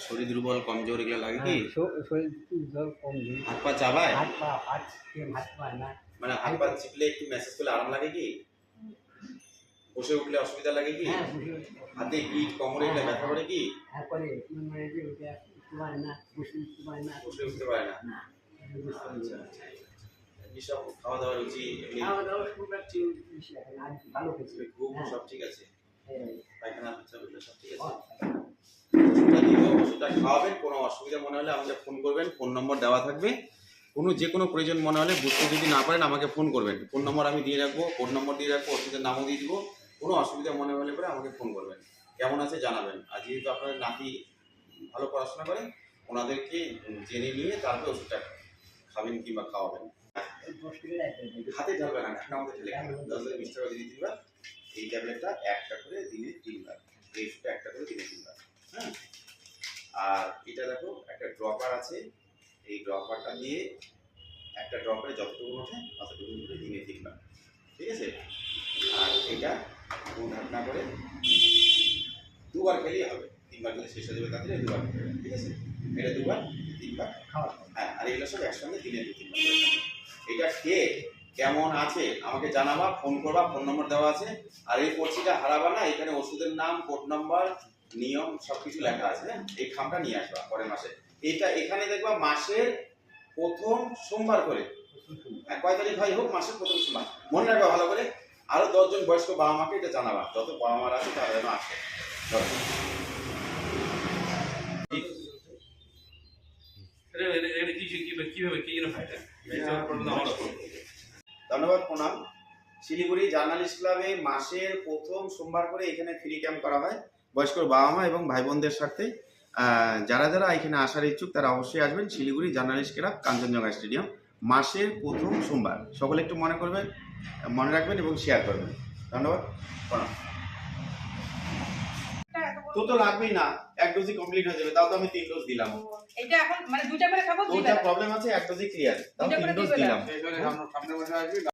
শরীর দুর্বল কমজোর এগুলো লাগে কি? শরীর কম হাত পা চাবায়? হাত পা হাত হাত পা না। মানে হাত পা চিপলে একটু মেসেজ করলে আরাম লাগে কি? বসে উঠলে অসুবিধা লাগে কি? হ্যাঁ হাতে পিঠ কোমরে এগুলো ব্যথা করে কি? হ্যাঁ করে। মানে যে ওটা তোমার না বসে না। বসে উঠতে পারে না। আচ্ছা আচ্ছা সব খাওয়া দাওয়া রুচি খাওয়া দাওয়া খুব একটা বেশি এখন আর ভালো হয়েছে ঘুম হ্যাঁ। সব ঠিক আছে? হ্যাঁ। পায়খানা সব ঠিক আছে? ও, ওষুধটা দিব ওষুধটা খাওয়াবেন, কোনো অসুবিধা মনে হলে আমাকে ফোন করবেন, ফোন নম্বর দেওয়া থাকবে। কোনো যে কোনো প্রয়োজন মনে হলে বুঝতে যদি না পারেন আমাকে ফোন করবেন। ফোন নম্বর আমি দিয়ে রাখব ফোন নম্বর দিয়ে রাখব, ওষুধের নামও দিয়ে দিব। কোনো অসুবিধা মনে হলে পরে আমাকে ফোন করবেন। কেমন আছে জানাবেন। আর যেহেতু আপনার নাতি ভালো পড়াশোনা করেন ওনাদেরকে জেনে নিয়ে তারপরে ওষুধটা খাবেন কিংবা খাওয়াবেন। হাতে ঢালবেন না ঢাকনা আমাদের ঢেলে খাবেন দশ টাকা দিনে তিনবার এই ট্যাবলেটটা একটা করে দিনে তিনবার। আর এটা দেখো, একটা ড্রপার আছে। এই ড্রপারটা দিয়ে একটা ড্রপারে যতটুকু ওঠে, ততটুকু করে দিনে তিনবার ঠিক আছে? আর এটা দু করে দুবার খেলেই হবে। তিনবার খেলে শেষ হয়ে যাবে তাড়াতাড়ি দুবার ঠিক আছে? এটা দুবার, তিনবার খাওয়া হ্যাঁ আর এগুলো সব একসঙ্গে দিনে দু তিনবার এটা খেয়ে কেমন আছে, আমাকে জানাবা, ফোন করবা, ফোন নম্বর দেওয়া আছে। আর এই পড়ছিটা হারাবা না, এখানে ওষুধের নাম, কোড নাম্বার নিয়ম সবকিছু লেখা আছে হ্যাঁ? এই খামটা নিয়ে আসবা পরের মাসে। এটা এখানে দেখবা মাসের প্রথম সোমবার করে। হ্যাঁ, কয় তারিখ হয় হোক মাসের প্রথম সোমবার। মনে রাখবা ভালো করে আরও দশজন বয়স্ক বাবা মাকে এটা জানাবা। যত বাবা মারা আছে তারা যেন আসে। ধন্যবাদ প্রণাম। শিলিগুড়ি জার্নালিস্ট ক্লাবে মাসের প্রথম সোমবার করে এখানে ফ্রি ক্যাম্প করা হয়। বয়স্ক বাবা মা এবং ভাই বোনদের সাথে যারা যারা এখানে আসার ইচ্ছুক তারা অবশ্যই আসবেন Siliguri journalist club Kanchenjunga stadium. মাসের প্রথম সোমবার। সকলে একটু মনে করবেন মনে রাখবেন এবং শেয়ার করবেন। ধন্যবাদ। প্রণাম। তো তো লাগবেই না এক ডোজই কমপ্লিট হয়ে যাবে তাও তো আমি তিন ডোজ দিলাম। এটা এখন মানে দুইটা করে খাব দুইটা দুইটা প্রবলেম আছে এক ডোজই ক্লিয়ার তাও তিন ডোজ দিলাম। সামনে বসে আসবি